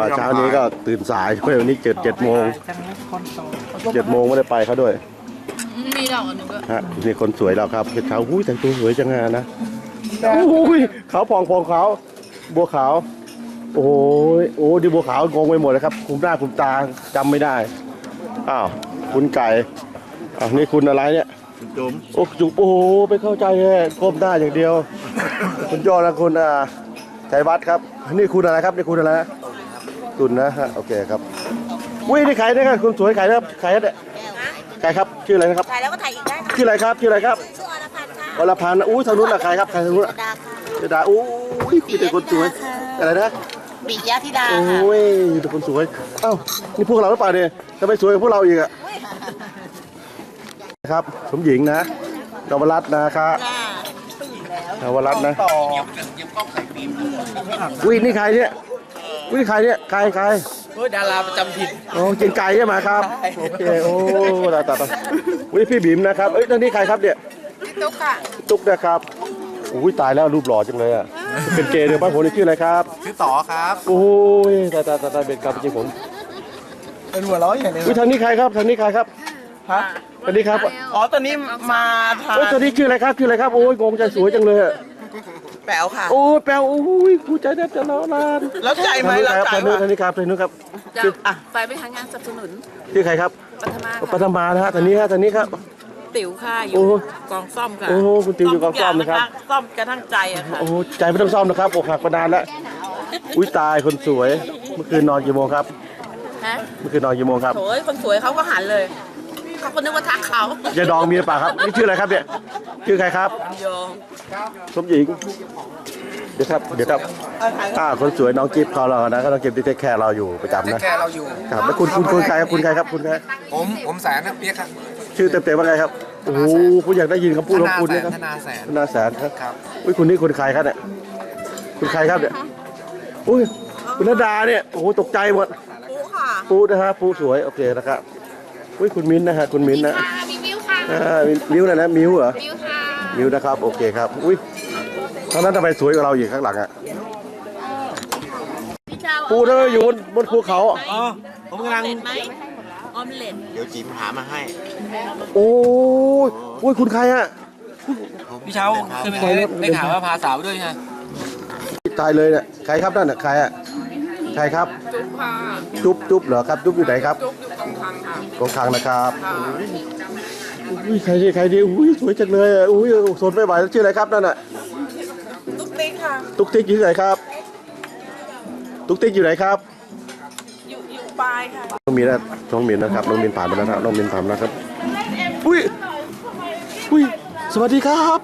อ่าเช้านี้ก็ตื่นสายด้วยวันนี้เจ็ดเจ็ดโมงจังเลยคนโตเจ็ดโมงไม่ได้ไปเขาด้วยมีดอกอันหนึ่งด้วยฮะนี่คนสวยเราครับเช้าอุ้ยแต่งตัวสวยจังงานนะอุ้ยขาวผ่องผ่องขาวบัวขาว โอ้ยโอ้ดีบัวขาวงงไปหมดเลยครับ คุมหน้าคุมตาจำไม่ได้อ้าวคุณไก่อ้าวนี่คุณอะไรเนี่ยจุ๋มโอ้จุกโอ้โหไม่เข้าใจเลยก้มหน้าอย่างเดียว คุณยอดนะคุณอ่าชัยวัฒน์ครับ นี่คุณอะไรครับนี่คุณอะไรนะ ตุนนะฮะโอเคครับอุ้ยนี่ใครเนี่ยครับคุณสวยใครนะครับใครเนี่ยใครครับชื่ออะไรนะครับถ่ายแล้วก็ถ่ายอีกได้ค่ะชื่ออะไรครับชื่ออะไรครับชื่ออรพันธ์ค่ะวรพันธ์อุ้ยทางนู้นละใครครับใครทางนู้นละดาค่ะเจดาอุ้ยคุณเป็นคนสวยอะไรนะปิยะธิดาโอ้ค่ะยเป็นคนสวยเอ้านี่พวกเราหรือเปล่าเนี่ยทำไมสวยกว่าพวกเราอีกอะครับสมหญิงนะนวรัตน์นะครับนวรัตน์นะต่ออุ้ยนี่ใครเนี่ย อุ้ยนี่ใครเนี่ยใครใครเฮ้ยดาราประจำถิ่น โอ้เก่งไก่ใช่ไหมครับ ใช่ โอเค โอ้ตายตายตายอุ้ยพี่บิ๋มนะครับ เอ้ยแล้วนี่ใครครับเนี่ย พี่ตุ๊กค่ะตุ๊กนะครับอุ้ยตายแล้วรูปหล่อจังเลยอะ เป็นเกย์เดี๋ยวบ้านผมนี่ชื่ออะไรครับ ชื่อต่อครับ โอ้ยตายตายตายตายเป็นครับจริงผมเป็นหัวเร้อยอย่างนี้อุ้ยทางนี้ใครครับทางนี้ใครครับฮะทางนี้ครับอ๋อตอนนี้มาทางเอ้ยตัวนี้ชื่ออะไรครับชื่ออะไรครับ โอ้ยงงใจสวยจังเลยอะแป๋วค่ะ โอ้ยแปลวโอ้ยผู้ใจแทบจะร้อนลานแล้วใจไหมแล้วใจทางไหมนู้นทางนี้ครับทางนู้นครับจะไปไปทางงานสนับสนุนชื่อใครครับปัทมาปัทมานะฮะทางนี้ฮะทางนี้ครับ ติ๋วค่ะอโอ้ยู่โหกองซ่อมค่ะโอ้โหคุณติ๋วอยู่กองซ่อมนะครับ ซ่อมกระทั่งใจอะค่ะโอ้โหใจไม่ต้องซ่อมนะครับอกหักมานานแล้วอุ้ยตายคนสวย เมื่อคืนนอนกี่โมงครับฮะเมื่อคืนนอนกี่โมงครับ โถยคนสวยเขาก็หันเลย เขาก็นึกว่าทักเขายายดองมีหรือเปล่าครับนี่ชื่ออะไรครับเนี่ยชื่อใครครับ โยงสมหญิง เดี๋ยวครับ เดี๋ยวครับอ่าคนสวยน้องจิ๊บเขาเรานะก็น้องจิ๊บที่เทคแคร์เราอยู่ประจำนะแกเราอยู่ ครับแล้วคุณคุณคุณใครครับคุณใครครับคุณใครผมผมแสนนะเปียกครับ ชื่อเต็มๆว่าไงครับโอ้โหคุณอยากได้ยินคำพูดของคุณนะครับธนาแสนธนาแสนครับครับ อุ้ยคุณนี่คุณใครครับเนี่ยคุณใครครับเนี่ยอุ้ยคุณนดาเนี่ยโอ้โหตกใจหมด ปูค่ะ ปูนะฮะปูสวยโอเคนะครับ อุ้ยคุณมิ้นท์นะฮะคุณมิ้นท์นะมีมิวค่ะอ่ามิ้วนะนะมิ้วเหรอมิวค่ะมิ้วนะครับโอเคครับอุ้ยทางนั้นทำไมสวยกว่าเราอีกข้างหลังอะพี่เจ้าปูนั่นก็อยู่บนบนภูเขาอ๋อผมกำลัง เล็ดไหมออมเล็ตเดี๋ยวจีมหามาให้โอ้ยอุ้ยคุณใครอะ พี่เช้าคือเป็นไงได้ได้ข่าวว่าพาสาวด้วยไงตายเลยเนี่ยใครครับนั่นน่ะใครอะใครครับ จุ๊บค่ะจุ๊บจุ๊บเหรอครับจุ๊บอยู่ไหนครับ จุ๊บ อยู่กองคังค่ะกองคลังนะครับอุ้ยใครดีใครดีอุ้ยสวยจังเลยอะอุ้ยสนไม่ไหวแล้วชื่ออะไรครับนั่นน่ะตุ๊กติ๊กค่ะตุ๊กติ๊กอยู่ไหนครับ ตุ๊กติ๊กอยู่ไหนครับอยู่อยู่ปลายค่ะน้องมีนนะน้องมีนนะครับน้องมีนผ่านไปแล้วนะครับน้องมีนผ่านแล้วครับอุ้ยอุ้ยสวัสดีครับ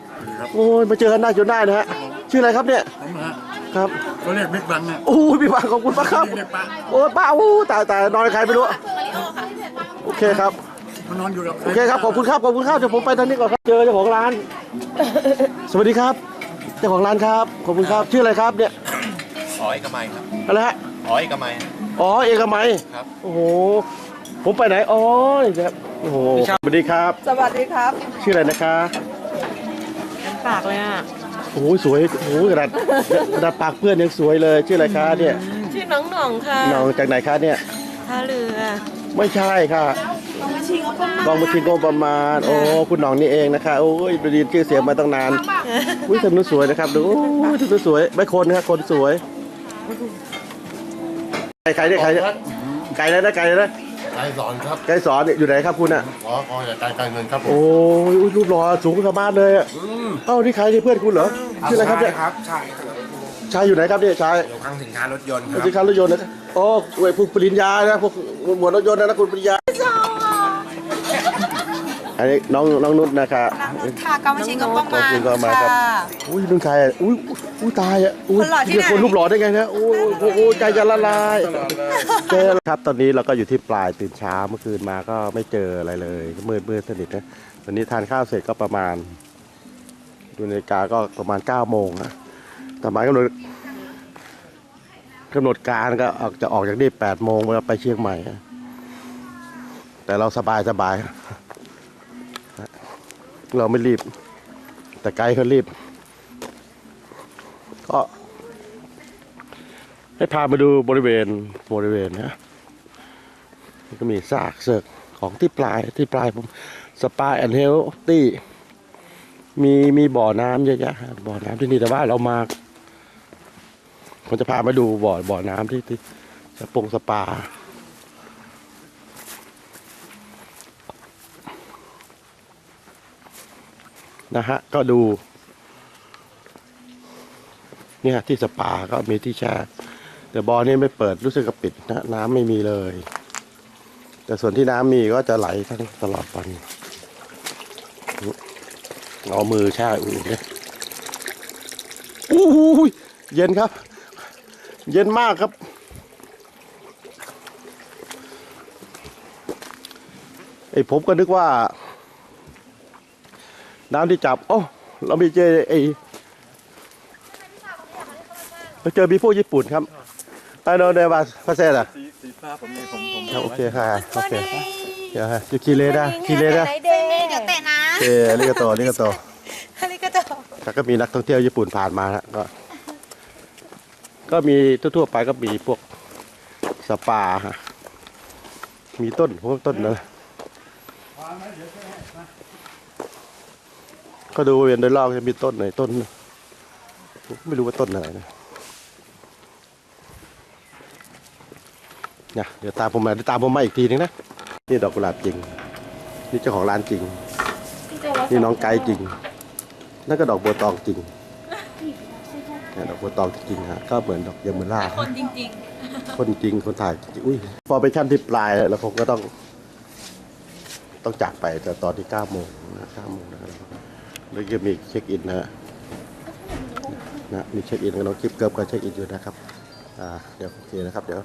โอ้ยมาเจอกันหน้าจนได้นะฮะชื่ออะไรครับเนี่ยผมฮะครับเขาเรียกบิ๊กบังอะโอ้ยพี่ป้าขอบคุณมากครับเรียกป้าโอ้ยป้าโอ้ยตายตายนอนกับใครไม่รู้ โอเคครับมานอนอยู่กับโอเคครับ ขอบคุณครับขอบคุณครับเดี๋ยวผมไปทางนี้ก่อนครับ เจอเจ้าของร้าน สวัสดีครับ เจ้าของร้านครับ ขอบคุณครับ ชื่ออะไรครับเนี่ยอ๋อเอกมัยครับอะไรฮะ อ๋อเอกมัย อ๋อเอกมัยครับ โอ้โห ผมไปไหน อ๋อนี่ครับ โอ้โห สวัสดีครับ สวัสดีครับ ชื่ออะไรนะคะปากเลยอะ โอ้โหสวย โอ้โหกระดาษกระดาษปากเพื่อนยังสวยเลย ชื่ออะไรคะเนี่ย ชื่อน้องหน่องค่ะน้องจากไหนคะเนี่ยท่าเรือ ไม่ใช่ค่ะกองบัญชีงบประมาณ โอ้คุณหน้องนี่เองนะคะโอ้ยได้ยินชื่อเสียงมาตั้งนานอุ้ยทำนู้นสวยนะครับดูโอ้ยทำนู้นสวยไม่คนนะครับคนสวยใครใครเนี่ยใครเนี่ยไก่เลยนะไก่เลยนะไกรสอนครับไก่สอนเนี่ยอยู่ไหนครับคุณอะขอขออย่าการการเงินครับผมโอ้ยอุ๊ยรูปหล่อสูงสามารถเลยอะเอ้านี่ใครนี่เพื่อนคุณเหรอชื่ออะไรครับเนี่ยครับใช่ครับ ชายอยู่ไหนครับเนี่ยชายอยู่ข้างสินค้ารถยนต์คสรัวับสดีครับรถยนต์นะโอ้เว้ยพวกปริญญานะพวกหมวดรถยนต์นะนะคุณปริญญาอันนี้น้องน้องนุชนะครับค่ะกองบัญชีงบประขอบมาณคุณก็มาครับอุ้ยนุ่นใครอะอุ้ยอุ้ยตายอะอุ้ยคนหล่อที่ไหนเรียกคนรูปหล่อได้ไงนะโอ้ยโอ้ยโอ้ยใจจะละลายเจอแล้วครับตอนนี้เราก็อยู่ที่ปลายตื่นเช้าเมื่อคืนมาก็ไม่เจออะไรเลยมืดมืดสนิทนะตอนนี้ทานข้าวเสร็จก็ประมาณดูนาฬิกาก็ประมาณ9ก้าโมงนะแต่หมายกำหนดกำหนดการก็ออกจะออกจากนี่แปดโมงไปเชียงใหม่ แต่เราสบายสบาย เราไม่รีบ แต่ไกด์เขารีบ ก็ ให้พามาดูบริเวณบริเวณนะมันก็มีซากเสือกของที่ปลายที่ปลายผมสปาแอนเฮลตี้มีมีบ่อน้ำเยอะแยะฮะบ่อน้ำที่นี่แต่ว่าเรามา ผมจะพามาดูบ่อบ่อน้ำที่ที่สปงสปา นะฮะ ก็ดู เนี่ยที่สปาก็มีที่แช่แต่บ่อนี้ไม่เปิดรู้สึกกับปิดนะน้ำไม่มีเลย แต่ส่วนที่น้ำมีก็จะไหลทั้งตลอดวันเอามือแช่อุ่นเนี่ยอู้หูยเย็นครับ เย็นมากครับ ไอ้ผมก็นึกว่า น้ำที่จับ โอ้เรามีเจอไอ้เราเจอมีพวกญี่ปุ่นครับไอ้โนเดวาพาเซล่ะสีสีฟ้าผมนี่ผมผมโอเคค่ะโอเคเดี๋ยวฮะยูคิเลด้าคิเลด้าเดี๋ยวเตะนะโอเคอาริกาโตอาริกาโตอาริกาโตแต่ก็มีนักท่องเที่ยวญี่ปุ่นผ่านมาแล้วก็ ก็มีทั่วๆไปก็มีพวกสปาฮะมีต้นพวกต้นนะก็ดูเวียนโดยรอบจะมีต้นไหนต้น ไม่รู้ว่าต้นอะไรนะเนี่ยเดี๋ยวตามผมมาเดี๋ยวตามผมมาอีกทีนึงนะนี่ดอกกุหลาบจริง นี่เจ้าของร้านจริง นี่น้องไกด์จริงนั่นก็ดอกบัวตองจริง เนี่ยดอกบัวตองจริงฮะก็เหมือนดอกยามุล่าคนจริงคนจริงคนถ่ายจริงอุ้ยพอไปขั้นที่ปลายแล้วผมก็ต้อง ต้องจากไปแต่ตอนที่เก้าโมงนะเก้าโมงนะครับแล้วก็มีเช็คอินนะฮะนะมีเช็คอินกับน้องคลิปเกิร์บก็เช็คอินอยู่นะครับอ่าเดี๋ยวโอเคนะครับ เดี๋ยว